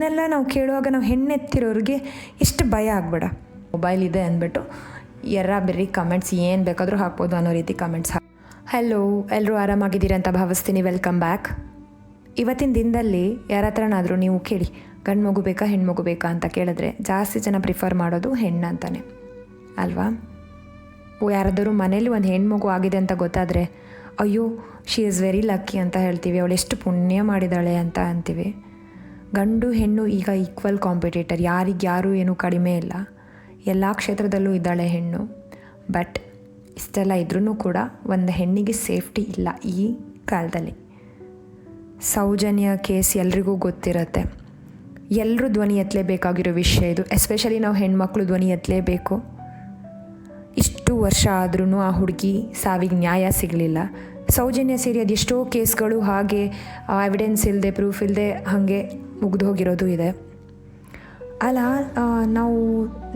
ಇದನ್ನೆಲ್ಲ ನಾವು ಕೇಳುವಾಗ ನಾವು ಹೆಣ್ಣೆತ್ತಿರೋರಿಗೆ ಎಷ್ಟು ಭಯ ಆಗ್ಬೇಡ. ಮೊಬೈಲ್ ಇದೆ ಅಂದ್ಬಿಟ್ಟು ಎರ್ರ ಬೆರ್ರಿ ಕಮೆಂಟ್ಸ್ ಏನು ಬೇಕಾದರೂ ಹಾಕ್ಬೋದು ಅನ್ನೋ ರೀತಿ ಕಮೆಂಟ್ಸ್ ಹಲೋ ಎಲ್ಲರೂ ಆರಾಮಾಗಿದ್ದೀರಿ ಅಂತ ಭಾವಿಸ್ತೀನಿ ವೆಲ್ಕಮ್ ಬ್ಯಾಕ್ ಇವತ್ತಿನ ದಿನದಲ್ಲಿ ಯಾರ ಹತ್ರನಾದರೂ ನೀವು ಕೇಳಿ, ಗಂಡು ಮಗು ಬೇಕಾ ಹೆಣ್ಮಗು ಬೇಕಾ ಅಂತ ಕೇಳಿದ್ರೆ ಜಾಸ್ತಿ ಜನ ಪ್ರಿಫರ್ ಮಾಡೋದು ಹೆಣ್ಣು ಅಂತಾನೆ. ಅಲ್ವಾ? ಯಾರಾದರೂ ಮನೇಲಿ ಒಂದು ಹೆಣ್ಮಗು ಆಗಿದೆ ಅಂತ ಗೊತ್ತಾದರೆ, ಅಯ್ಯೋ ಶಿ ಇಸ್ ವೆರಿ ಲಕ್ಕಿ ಅಂತ ಹೇಳ್ತೀವಿ. ಅವಳು ಎಷ್ಟು ಪುಣ್ಯ ಮಾಡಿದಾಳೆ ಅಂತ ಅಂತೀವಿ. ಗಂಡು ಹೆಣ್ಣು ಈಗ ಈಕ್ವಲ್ ಕಾಂಪಿಟೇಟರ್ ಯಾರಿಗೆ ಯಾರೂ ಏನೂ ಕಡಿಮೆ ಇಲ್ಲ. ಎಲ್ಲ ಕ್ಷೇತ್ರದಲ್ಲೂ ಇದ್ದಾಳೆ ಹೆಣ್ಣು. ಬಟ್ ಇಷ್ಟೆಲ್ಲ ಇದ್ರೂ ಕೂಡ ಒಂದು ಹೆಣ್ಣಿಗೆ ಸೇಫ್ಟಿ ಇಲ್ಲ ಈ ಕಾಲದಲ್ಲಿ. ಸೌಜನ್ಯ ಕೇಸ್ ಎಲ್ರಿಗೂ ಗೊತ್ತಿರತ್ತೆ. ಎಲ್ಲರೂ ಧ್ವನಿ ಎತ್ತಲೇಬೇಕಾಗಿರೋ ವಿಷಯ ಇದು. ಎಸ್ಪೆಷಲಿ ನಾವು ಹೆಣ್ಮಕ್ಳು ಧ್ವನಿ ಎತ್ತಲೇಬೇಕು ಇಷ್ಟು ವರ್ಷ ಆದ್ರೂ ಆ ಹುಡುಗಿ ಸಾವಿಗೆ ನ್ಯಾಯ ಸಿಗಲಿಲ್ಲ. ಸೌಜನ್ಯ ಸೇರಿ ಅದೆಷ್ಟೋ ಕೇಸ್ಗಳು ಹಾಗೆ ಎವಿಡೆನ್ಸ್ ಇಲ್ಲದೆ ಪ್ರೂಫ್ ಇಲ್ಲದೆ ಹಾಗೆ ಮುಗ್ದು ಹೋಗಿರೋದು ಇದೆ. ಅಲ್ಲ ನಾವು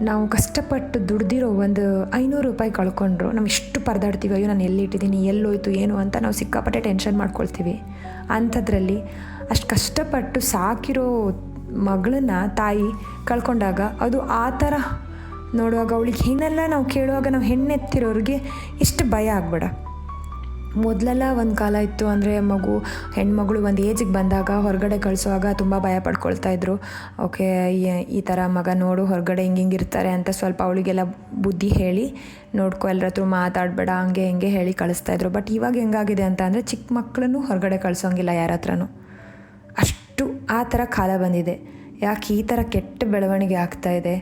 ನಾವು ಕಷ್ಟಪಟ್ಟು ದುಡ್ದಿರೋ ಒಂದು ಐನೂರು ರೂಪಾಯಿ ಕಳ್ಕೊಂಡ್ರು. ನಾವು ಇಷ್ಟು ಪರದಾಡ್ತೀವಿ, ಅಯ್ಯೋ, ನಾನು ಎಲ್ಲಿಟ್ಟಿದ್ದೀನಿ, ಎಲ್ಲೋಯ್ತು, ಏನು ಅಂತ ನಾವು ಸಿಕ್ಕಾಪಟ್ಟೆ ಟೆನ್ಷನ್ ಮಾಡ್ಕೊಳ್ತೀವಿ. ಅಂಥದ್ರಲ್ಲಿ ಅಷ್ಟು ಕಷ್ಟಪಟ್ಟು ಸಾಕಿರೋ ಮಗಳನ್ನ ತಾಯಿ ಕಳ್ಕೊಂಡಾಗ ಅದು ಆ ಥರ ನೋಡುವಾಗ ಅವಳಿಗೆ ಹೆಣ್ಣೆಲ್ಲ ನಾವು ಕೇಳುವಾಗ ನಾವು ಹೆಣ್ಣೆತ್ತಿರೋರಿಗೆ ಇಷ್ಟು ಭಯ ಆಗ್ಬೇಡ. ಮೊದಲೆಲ್ಲ ಒಂದು ಕಾಲ ಇತ್ತು ಅಂದರೆ ಮಗು, ಹೆಣ್ಮಗಳು ಒಂದು ಏಜಿಗೆ ಬಂದಾಗ ಹೊರಗಡೆ ಕಳಿಸುವಾಗ ತುಂಬ ಭಯ ಪಡ್ಕೊಳ್ತಾ ಇದ್ರು. ಓಕೆ, ಈ ಥರ ಮಗ ನೋಡು, ಹೊರಗಡೆ ಹಿಂಗೆ ಹಿಂಗೆ ಇರ್ತಾರೆ ಅಂತ ಸ್ವಲ್ಪ ಅವಳಿಗೆಲ್ಲ ಬುದ್ಧಿ ಹೇಳಿ, ನೋಡ್ಕೊ ಎಲ್ಲರ ಹತ್ರ ಮಾತಾಡಬೇಡ, ಹಂಗೆ ಹಿಂಗೆ ಹೇಳಿ ಕಳಿಸ್ತಾ ಇದ್ರು. ಬಟ್ ಇವಾಗ ಹೆಂಗಾಗಿದೆ ಅಂತ ಅಂದರೆ ಚಿಕ್ಕ ಮಕ್ಕಳನ್ನು ಹೊರಗಡೆ ಕಳಿಸೋಂಗಿಲ್ಲ ಯಾರ ಹತ್ರನೂ ಅಷ್ಟು ಆ ಥರ ಕಾಲ ಬಂದಿದೆ. ಯಾಕೆ ಈ ಥರ ಕೆಟ್ಟ ಬೆಳವಣಿಗೆ ಆಗ್ತಾ ಇದೆ?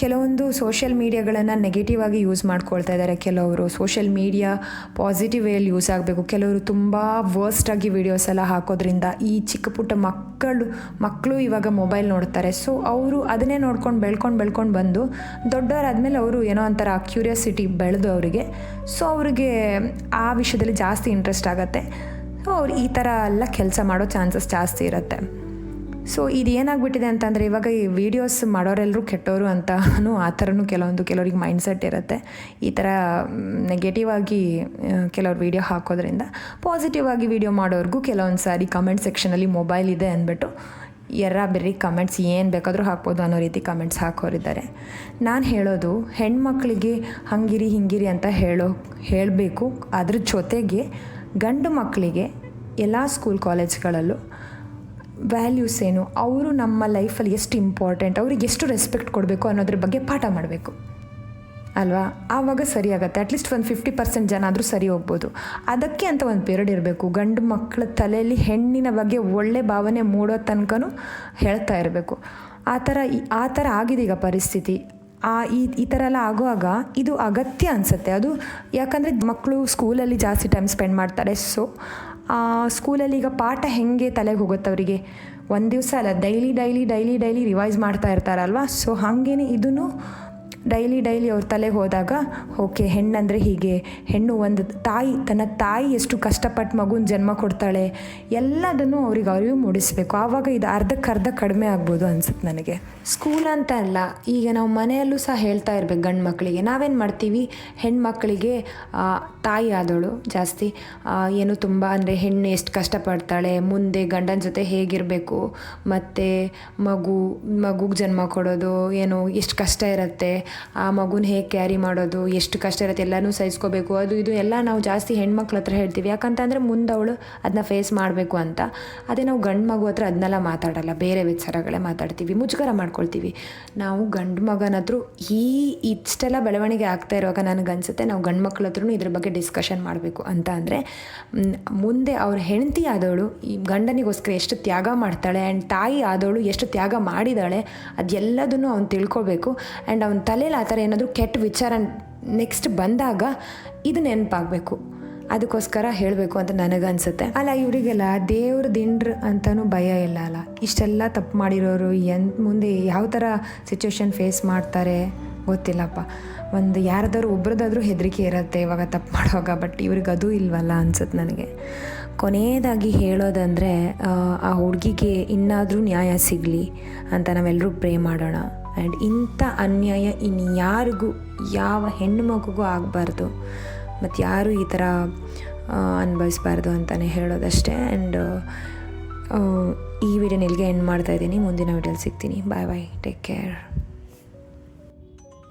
ಕೆಲವೊಂದು ಸೋಷಿಯಲ್ ಮೀಡಿಯಾಗಳನ್ನು ನೆಗೆಟಿವ್ ಆಗಿ ಯೂಸ್ ಮಾಡ್ಕೊಳ್ತಾ ಇದ್ದಾರೆ ಕೆಲವರು ಸೋಷಿಯಲ್ ಮೀಡಿಯಾ ಪಾಸಿಟಿವ್ ವೇಯಲ್ಲಿ ಯೂಸ್ ಆಗಬೇಕು. ಕೆಲವರು ತುಂಬ ವರ್ಸ್ಟ್ ಆಗಿ ವಿಡಿಯೋಸ್ ಎಲ್ಲ ಹಾಕೋದ್ರಿಂದ ಈ ಚಿಕ್ಕ ಪುಟ್ಟ ಮಕ್ಕಳು ಮಕ್ಕಳು ಇವಾಗ ಮೊಬೈಲ್ ನೋಡ್ತಾರೆ. ಸೊ ಅವರು ಅದನ್ನೇ ನೋಡ್ಕೊಂಡು ಬೆಳ್ಕೊಂಡು ಬೆಳ್ಕೊಂಡು ಬಂದು ದೊಡ್ಡವರಾದ್ಮೇಲೆ ಅವರು ಏನೋ ಒಂಥರ ಕ್ಯೂರಿಯಾಸಿಟಿ ಬೆಳೆದು ಅವರಿಗೆ. ಸೊ ಅವರಿಗೆ ಆ ವಿಷಯದಲ್ಲಿ ಜಾಸ್ತಿ ಇಂಟ್ರೆಸ್ಟ್ ಆಗುತ್ತೆ. ಸೊ ಅವ್ರು ಈ ಥರ ಎಲ್ಲ ಕೆಲಸ ಮಾಡೋ ಚಾನ್ಸಸ್ ಜಾಸ್ತಿ ಇರುತ್ತೆ. ಸೊ ಇದು ಏನಾಗ್ಬಿಟ್ಟಿದೆ ಅಂತಂದರೆ ಇವಾಗ ಈ ವೀಡಿಯೋಸ್ ಮಾಡೋರೆಲ್ಲರೂ ಕೆಟ್ಟವರು ಅಂತನೂ ಆ ಥರನೂ ಕೆಲವೊಂದು ಕೆಲವ್ರಿಗೆ ಮೈಂಡ್ಸೆಟ್ ಇರುತ್ತೆ. ಈ ಥರ ನೆಗೆಟಿವ್ ಆಗಿ ಕೆಲವ್ರು ವೀಡಿಯೋ ಹಾಕೋದ್ರಿಂದ ಪಾಸಿಟಿವ್ ಆಗಿ ವೀಡಿಯೋ ಮಾಡೋರ್ಗೂ ಕೆಲವೊಂದು ಸಾರಿ ಕಮೆಂಟ್ ಸೆಕ್ಷನಲ್ಲಿ ಮೊಬೈಲ್ ಇದೆ ಅಂದ್ಬಿಟ್ಟು ಎರ್ರ ಬೆರ್ರಿ ಕಮೆಂಟ್ಸ್ ಏನು ಬೇಕಾದರೂ ಹಾಕ್ಬೋದು ಅನ್ನೋ ರೀತಿ ಕಮೆಂಟ್ಸ್ ಹಾಕೋರಿದ್ದಾರೆ. ನಾನು ಹೇಳೋದು, ಹೆಣ್ಮಕ್ಳಿಗೆ ಹಂಗಿರಿ ಹಿಂಗಿರಿ ಅಂತ ಹೇಳೋ, ಹೇಳಬೇಕು. ಅದ್ರ ಜೊತೆಗೆ ಗಂಡು ಮಕ್ಕಳಿಗೆ ಎಲ್ಲ ಸ್ಕೂಲ್ ಕಾಲೇಜ್ಗಳಲ್ಲೂ ವ್ಯಾಲ್ಯೂಸ್ ಏನು, ಅವರು ನಮ್ಮ ಲೈಫಲ್ಲಿ ಎಷ್ಟು ಇಂಪಾರ್ಟೆಂಟ್ ಅವ್ರಿಗೆ ಎಷ್ಟು ರೆಸ್ಪೆಕ್ಟ್ ಕೊಡಬೇಕು ಅನ್ನೋದ್ರ ಬಗ್ಗೆ ಪಾಠ ಮಾಡಬೇಕು. ಅಲ್ವಾ? ಆವಾಗ ಸರಿ ಆಗುತ್ತೆ. ಅಟ್ಲೀಸ್ಟ್ ಒಂದು ಫಿಫ್ಟಿ ಪರ್ಸೆಂಟ್ ಜನ ಆದರೂ ಸರಿ ಹೋಗ್ಬೋದು. ಅದಕ್ಕೆ ಅಂತ ಒಂದು ಪೀರಿಯಡ್ ಇರಬೇಕು. ಗಂಡು ಮಕ್ಕಳ ತಲೆಯಲ್ಲಿ ಹೆಣ್ಣಿನ ಬಗ್ಗೆ ಒಳ್ಳೆ ಭಾವನೆ ಮೂಡೋ ತನಕನೂ ಹೇಳ್ತಾ ಇರಬೇಕು. ಆ ಥರ ಆ ಥರ ಆಗಿದೆ ಈಗ ಪರಿಸ್ಥಿತಿ. ಆ, ಈ ಈ ಥರ ಎಲ್ಲ ಆಗುವಾಗ ಇದು ಅಗತ್ಯ ಅನಿಸುತ್ತೆ. ಅದು ಯಾಕಂದರೆ ಮಕ್ಕಳು ಸ್ಕೂಲಲ್ಲಿ ಜಾಸ್ತಿ ಟೈಮ್ ಸ್ಪೆಂಡ್ ಮಾಡ್ತಾರೆ. ಸೊ ಸ್ಕೂಲಲ್ಲಿ ಈಗ ಪಾಠ ಹೆಂಗೆ ತಲೆಗೆ ಹೋಗುತ್ತೆ ಅವರಿಗೆ? ಒಂದು ದಿವಸ ಅಲ್ಲ, daily daily daily daily revise ಮಾಡ್ತಾ ಇರ್ತಾರಲ್ವ? ಸೊ ಹಾಗೇನೆ ಇದನ್ನು ಡೈಲಿ ಡೈಲಿ ಅವ್ರ ತಲೆಗೆ ಹೋದಾಗ, ಓಕೆ, ಹೆಣ್ಣಂದರೆ ಹೀಗೆ. ಹೆಣ್ಣು ಒಂದು ತಾಯಿ, ತನ್ನ ತಾಯಿ ಎಷ್ಟು ಕಷ್ಟಪಟ್ಟು ಮಗುನ ಜನ್ಮ ಕೊಡ್ತಾಳೆ. ಎಲ್ಲದನ್ನು ಅವ್ರಿಗೆ ಅರಿವು ಮೂಡಿಸ್ಬೇಕು. ಆವಾಗ ಇದು ಅರ್ಧಕ್ಕರ್ಧ ಕಡಿಮೆ ಆಗ್ಬೋದು ಅನ್ಸುತ್ತೆ ನನಗೆ. ಸ್ಕೂಲ್ ಅಂತ ಅಲ್ಲ, ಈಗ ನಾವು ಮನೆಯಲ್ಲೂ ಸಹ ಹೇಳ್ತಾ ಇರ್ಬೇಕು ಗಂಡು ಮಕ್ಕಳಿಗೆ ನಾವೇನು ಮಾಡ್ತೀವಿ? ಹೆಣ್ಮಕ್ಳಿಗೆ ತಾಯಿ ಆದವಳು ಜಾಸ್ತಿ. ಏನು ತುಂಬ ಅಂದರೆ ಹೆಣ್ಣು ಎಷ್ಟು ಕಷ್ಟಪಡ್ತಾಳೆ, ಮುಂದೆ ಗಂಡನ ಜೊತೆ ಹೇಗಿರಬೇಕು, ಮತ್ತು ಮಗು, ಮಗುಗೆ ಜನ್ಮ ಕೊಡೋದು, ಏನು ಎಷ್ಟು ಕಷ್ಟ ಇರುತ್ತೆ ಆ ಮಗುನ ಹೇಗೆ ಕ್ಯಾರಿ ಮಾಡೋದು, ಎಷ್ಟು ಕಷ್ಟ ಇರುತ್ತೆ, ಎಲ್ಲನೂ ಸಹಿಸ್ಕೋಬೇಕು. ಅದು ಇದು ಎಲ್ಲ ನಾವು ಜಾಸ್ತಿ ಹೆಣ್ಮಕ್ಳ ಹತ್ರ ಹೇಳ್ತೀವಿ. ಯಾಕಂತಂದರೆ ಮುಂದೆ ಅವಳು ಅದನ್ನ ಫೇಸ್ ಮಾಡಬೇಕು ಅಂತ. ಅದೇ ನಾವು ಗಂಡು ಮಗು ಹತ್ರ ಅದನ್ನೆಲ್ಲ ಮಾತಾಡಲ್ಲ. ಬೇರೆ ವಿಚಾರಗಳೇ ಮಾತಾಡ್ತೀವಿ. ಮುಜುಗರ ಮಾಡ್ಕೊಳ್ತೀವಿ. ನಾವು ಗಂಡು ಮಗನ ಹತ್ರ ಈ ಇಷ್ಟೆಲ್ಲ ಬೆಳವಣಿಗೆ ಆಗ್ತಾ ಇರುವಾಗ ನನಗನ್ಸುತ್ತೆ ನಾವು ಗಂಡು ಮಕ್ಳ ಹತ್ರನೂ ಇದ್ರ ಬಗ್ಗೆ ಡಿಸ್ಕಷನ್ ಮಾಡಬೇಕು ಅಂತ ಅಂದರೆ ಮುಂದೆ ಅವ್ರ ಹೆಂಡತಿ ಆದವಳು, ಈ ಗಂಡನಿಗೋಸ್ಕರ ಎಷ್ಟು ತ್ಯಾಗ ಮಾಡ್ತಾಳೆ ಆ್ಯಂಡ್ ತಾಯಿ ಆದವಳು ಎಷ್ಟು ತ್ಯಾಗ ಮಾಡಿದಾಳೆ ಅದೆಲ್ಲದನ್ನು ಅವ್ನು ತಿಳ್ಕೊಬೇಕು. ಆ್ಯಂಡ್ ಅವನ ತಲೆಯಲ್ಲಿ ಆ ಥರ ಏನಾದರೂ ಕೆಟ್ಟ ವಿಚಾರ ನೆಕ್ಸ್ಟ್ ಬಂದಾಗ ಇದು ನೆನಪಾಗಬೇಕು. ಅದಕ್ಕೋಸ್ಕರ ಹೇಳಬೇಕು ಅಂತ ನನಗನ್ಸುತ್ತೆ. ಅಲ್ಲ, ಇವರಿಗೆಲ್ಲ ದೇವ್ರ ದಿಂಡ್ರ ಅಂತಲೂ ಭಯ ಇಲ್ಲ ಅಲ್ಲ? ಇಷ್ಟೆಲ್ಲ ತಪ್ಪು ಮಾಡಿರೋರು ಎನ್ ಮುಂದೆ ಯಾವ ಥರ ಸಿಚುವೇಶನ್ ಫೇಸ್ ಮಾಡ್ತಾರೆ ಗೊತ್ತಿಲ್ಲಪ್ಪ. ಒಂದು ಯಾರ್ದಾದ್ರು ಒಬ್ರದ್ದಾದ್ರೂ ಹೆದರಿಕೆ ಇರುತ್ತೆ ಇವಾಗ ತಪ್ಪು ಮಾಡುವಾಗ ಬಟ್ ಇವ್ರಿಗೆ ಅದು ಇಲ್ವಲ್ಲ ಅನ್ಸುತ್ತೆ ನನಗೆ. ಕೊನೆಯದಾಗಿ ಹೇಳೋದಂದರೆ, ಆ ಹುಡುಗಿಗೆ ಇನ್ನಾದರೂ ನ್ಯಾಯ ಸಿಗಲಿ ಅಂತ ನಾವೆಲ್ಲರೂ ಪ್ರೇ ಮಾಡೋಣ. ಆ್ಯಂಡ್ ಇಂಥ ಅನ್ಯಾಯ ಇನ್ನು ಯಾರಿಗೂ, ಯಾವ ಹೆಣ್ಣು ಮಗುಗೂ ಆಗಬಾರ್ದು. ಮತ್ತು ಯಾರೂ ಈ ಥರ ಅನುಭವಿಸ್ಬಾರ್ದು ಅಂತಲೇ ಹೇಳೋದಷ್ಟೇ. ಆ್ಯಂಡ್ ಈ ವಿಡಿಯೋನ ಇಲ್ಲಿಗೆ ಎಂಡ್ ಮಾಡ್ತಾ ಇದ್ದೀನಿ. ಮುಂದಿನ ವಿಡಿಯೋಲಿ ಸಿಗ್ತೀನಿ. ಬಾಯ್ ಬಾಯ್ ಟೇಕ್ ಕೇರ್